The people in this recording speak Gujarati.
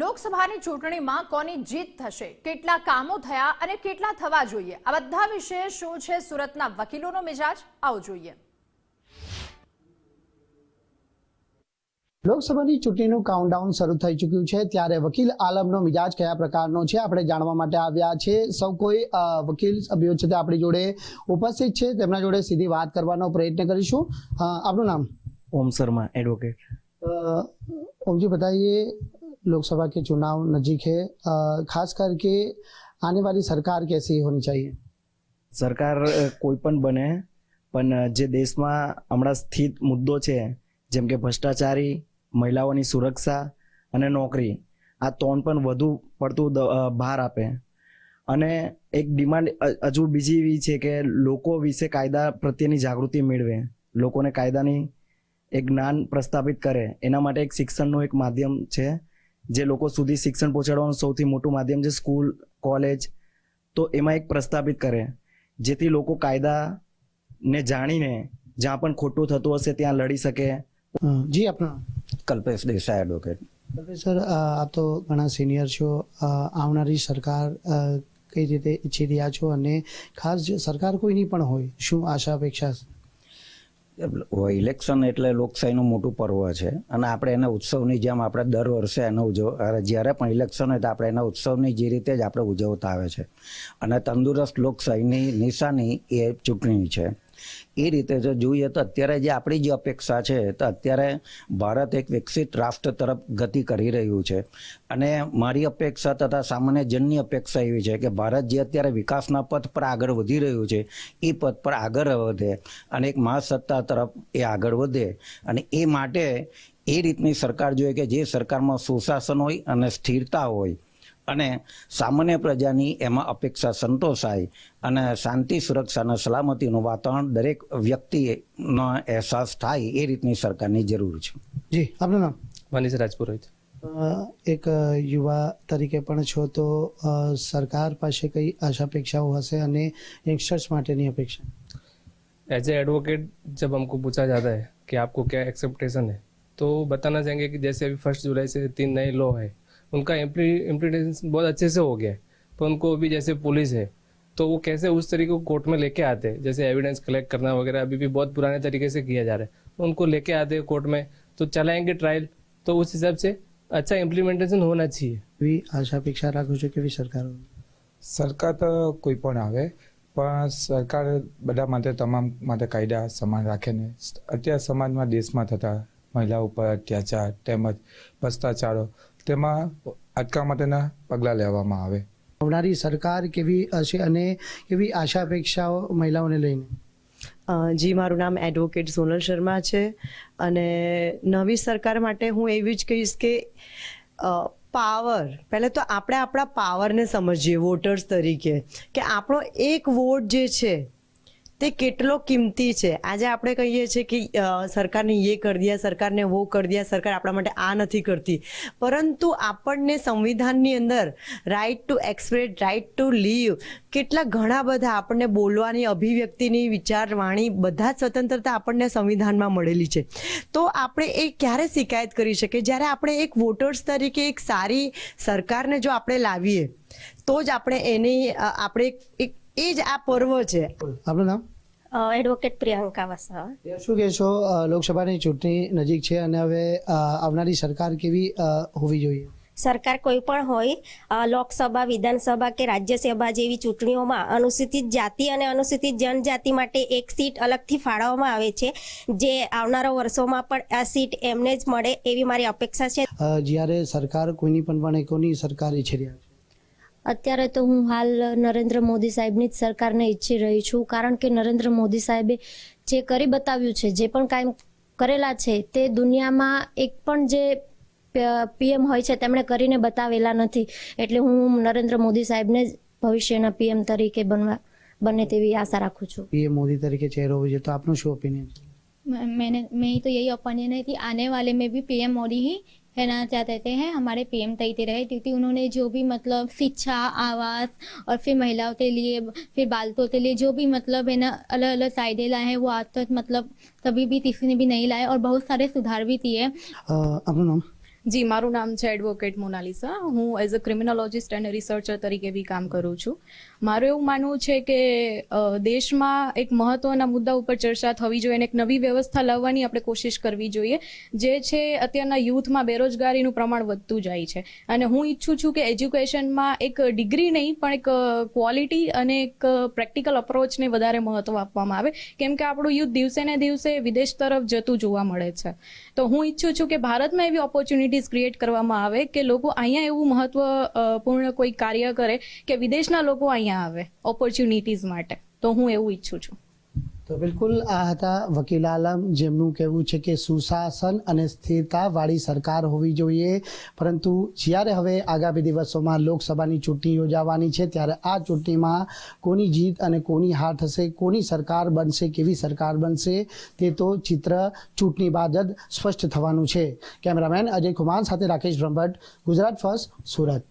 લોકસભાની ચૂંટણીમાં કોની જીત થશે? કેટલા કામો થયા અને કેટલા થવા જોઈએ? આ બધા વિશે શું છે સુરતના વકીલોનો મિજાજ? આવો જોઈએ. લોકસભાની ચૂંટણીનું કાઉન્ટડાઉન શરૂ થઈ ચૂક્યું છે ત્યારે વકીલ આલમનો મિજાજ કયા પ્રકારનો છે આપણે જાણવા માટે આવ્યા છે. સૌ કોઈ વકીલ સભ્યો છે તે આપણી જોડે ઉપસ્થિત છે તેમના જોડે સીધી વાત કરવાનો પ્રયત્ન કરીશું. આપનું નામ? ઓમ શર્મા એડવોકેટ ઓમજી બતાઈએ लोकसभा के चुनाव नज़दीक है अ, खास करके आने वाली सरकार कैसी होनी चाहिए સરકાર અ, કોઈ પણ બને પણ જે દેશમાં હમણાં સ્થિત મુદ્દો છે જેમ કે ભ્રષ્ટાચારી મહિલાઓની સુરક્ષા અને નોકરી આ ત્રણ પણ વધુ પડતું દ- અ, ભાર આપે અને એક ડિમાન્ડ અ- હજુ બીજી એવી છે કે લોકો વિશે કાયદા પ્રત્યેની જાગૃતિ મેળવે લોકોને કાયદાની એક જ્ઞાન પ્રસ્થાપિત કરે એના માટે એક શિક્ષણનું એક માધ્યમ છે જે લોકો સુધી શિક્ષણ પહોંચાડવાનું સૌથી મોટું માધ્યમ છે સ્કૂલ કોલેજ તો એમાં એક પ્રસ્થાપિત કરે. જેથી લોકો કાયદાને જાણીને જ્યાં પણ ખોટું થતું હશે ત્યાં લડી શકે. જી આપનું કલ્પેશ દેસાઈ એડવોકેટ સર આપ તો ઘણા સિનિયર છો. આવનારી સરકાર કઈ રીતે ઈચ્છી રહ્યા છો? અને ખાસ જો સરકાર કોઈની પણ હોય શું આશા અપેક્ષા? ઇલેક્શન એટલે લોકશાહીનું મોટું પર્વ છે. અને આપણે એના ઉત્સવની જેમ આપણે દર વર્ષે એનો ઉજવ જ્યારે પણ ઇલેક્શન હોય તો આપણે એના ઉત્સવની જે રીતે જ આપણે ઉજવતા આવે છે. અને તંદુરસ્ત લોકશાહીની નિશાની એ ચૂંટણી છે. એ રીતે જો જોઈએ તો અત્યારે જે આપણી જે અપેક્ષા છે, તો અત્યારે ભારત એક વિકસિત રાષ્ટ્ર તરફ ગતિ કરી રહ્યું છે. અને મારી અપેક્ષા તથા સામાન્ય જનની અપેક્ષા એવી છે કે ભારત જે અત્યારે વિકાસના પથ પર આગળ વધી રહ્યું છે, એ પથ પર આગળ વધે અને એક મહાસત્તા તરફ એ આગળ વધે. અને એ માટે એ રીતની સરકાર જોઈએ કે જે સરકારમાં સુશાસન હોય અને સ્થિરતા હોય અને સામાન્ય પ્રજાની એમાં અપેક્ષા સંતોષાય અને શાંતિ સુરક્ષા અને સલામતીનું વાતાવરણ દરેક વ્યક્તિનો અહેસાસ થાય એ રીતની સરકારની જરૂર છે જી આપનું નામ મનીષ રાજપુરોહિત અ, એક અ, યુવા તરીકે પણ છો તો અ, સરકાર પાસે કઈ આશા અપેક્ષાઓ હશે અને યંગસ્ટર્સ માટેની અપેક્ષા एज ए एडवोकेट जब हमको पूछा जाता है कि आपको क्या एक्सेप्टेशन है तो बताना चाहेंगे कि जैसे अभी फर्स्ट जुलाई से तीन नए लॉ है उनका इम्प्लीमेंटेशन बहुत अच्छे से हो गया है पर उनको अभी जैसे पुलिस है तो वो कैसे उस तरीके को कोर्ट में लेके आते हैं जैसे एविडेंस कलेक्ट करना वगैरह अभी भी बहुत पुराने तरीके से किया जा रहा है उनको लेके आते हैं कोर्ट में तो चलाएंगे ट्रायल तो उस हिसाब से अच्छा इम्प्लीमेंटेशन होना चाहिए એવી આશા અપેક્ષા રાખો છો કેવી સરકાર હોય? સરકાર તો કોઈ પણ આવે પણ સરકાર બધા માટે તમામ માટે કાયદા સમાન રાખે ને અત્યારે સમાજમાં દેશમાં થતા મહિલાઓ ઉપર અત્યાચાર તેમજ ભ્રષ્ટાચારો તેમાં અટકાવવા માટેના પગલાં લેવામાં આવે. આવનારી સરકાર કેવી હશે અને કેવી આશા અપેક્ષાઓ મહિલાઓને લઈને? અ, જી મારું નામ એડવોકેટ સોનલ શર્મા છે અને નવી સરકાર માટે હું એવી જ કહીશ કે પાવર પહેલાં તો આપણે આપણા પાવરને સમજીએ વોટર્સ તરીકે કે આપણો એક વોટ જે છે તે કેટલો કિંમતી છે? આજે આપણે કહીએ છીએ કે સરકારને એ કરી દે સરકારને વો કરી દયા, સરકાર આપણા માટે આ નથી કરતી. પરંતુ આપણને સંવિધાનની અંદર right to express right to live કેટલા ઘણા બધા આપણને બોલવાની, અભિવ્યક્તિની, વિચારવાણી બધા જ સ્વતંત્રતા આપણને સંવિધાનમાં મળેલી છે. તો આપણે એ ક્યારે શિકાયત કરી શકીએ? જ્યારે આપણે એક વોટર્સ તરીકે એક સારી સરકારને જો આપણે લાવીએ, તો જ આપણે એની આપણે એક એ જ આ પર્વ છે. આપણું નામ? એડવોકેટ પ્રિયંકા વસાવા. શું કહેશો લોકસભાની ચૂંટણી નજીક છે અને હવે આવનારી સરકાર કેવી હોવી જોઈએ? સરકાર કોઈ પણ હોય લોકસભા વિધાનસભા કે રાજ્યસભા જેવી ચૂંટણીઓમાં અનુસૂચિત જાતિ અને અનુસૂચિત જનજાતિ માટે એક સીટ અલગથી ફાળવવામાં આવે છે. જે આવનારા વર્ષોમાં પણ આ સીટ એમને જ મળે એવી મારી અપેક્ષા છે. જ્યારે સરકાર કોઈની પણ બને કોની સરકાર ઈચ્છી રહ્યા છે. અત્યારે તો હું હાલ નરેન્દ્ર મોદી સાહેબની જ સરકારને ઈચ્છી રહી છું કારણ કે નરેન્દ્ર મોદી સાહેબે જે કરી બતાવ્યું છે જે પણ કાંઈ કરેલા છે તે દુનિયામાં એક પણ જે પીએમ હોય છે તેમણે કરીને બતાવેલા નથી એટલે હું નરેન્દ્ર મોદી સાહેબને જ ભવિષ્યના પીએમ તરીકે બનવા બને તેવી આશા રાખું છું પીએમ મોદી તરીકે ચહેરો હોવો જોઈએ તો આપનું શું ઓપિનિયન છે मैं- मैंने मैं तो यही ओपिनियन है कि आने वाले में भी पीएम मोदी ही कहना क्या कहते हैं, हमारे पीएम तैते रहे, क्योंकि उन्होंने जो भी मतलब शिक्षा, आवास और फिर महिलाओं के लिए, फिर बालकों के लिए जो भी मतलब है ना अलग अलग फ़ायदे लाए हैं, वो आज तक मतलब कभी भी किसी ने भी नहीं लाए और बहुत सारे सुधार भी किए अपना જી, મારું નામ છે એડવોકેટ મોનાલિસા. હું as a criminologist and researcher તરીકે બી કામ કરું છું. મારું એવું માનવું છે કે દેશમાં એક મહત્વના મુદ્દા ઉપર ચર્ચા થવી જોઈએ અને એક નવી વ્યવસ્થા લાવવાની આપણે કોશિશ કરવી જોઈએ, જે છે અત્યારના યુથમાં બેરોજગારીનું પ્રમાણ વધતું જાય છે. અને હું ઈચ્છું છું કે એજ્યુકેશનમાં એક ડિગ્રી નહીં, પણ એક ક્વોલિટી અને એક પ્રેક્ટિકલ અપ્રોચને વધારે મહત્વ આપવામાં આવે. કેમ કે આપણું યુથ દિવસે ને દિવસે વિદેશ તરફ જતું જોવા મળે છે. તો હું ઈચ્છું છું કે ભારતમાં એવી ઓપોર્ચ્યુનિટીઝ ક્રિએટ કરવામાં આવે કે લોકો અહીંયા એવું મહત્વપૂર્ણ કોઈ કાર્ય કરે કે વિદેશના લોકો અહીંયા આવે ઓપોર્ચ્યુનિટીઝ માટે. તો હું એવું ઈચ્છું છું. તો બિલકુલ આ હતા વકીલ આલમ, જેમનું કહેવું છે કે સુશાસન અને સ્થિરતાવાળી સરકાર હોવી જોઈએ. પરંતુ જ્યારે હવે આગામી દિવસોમાં લોકસભાની ચૂંટણી યોજાવાની છે, ત્યારે આ ચૂંટણીમાં કોની જીત અને કોની હાર થશે, કોની સરકાર બનશે, કેવી સરકાર બનશે, તે તો ચિત્ર ચૂંટણી બાદ જ સ્પષ્ટ થવાનું છે. કેમેરામેન અજય કુમાર સાથે રાકેશ બ્રહ્મભટ્ટ, ગુજરાત ફર્સ્ટ, સુરત.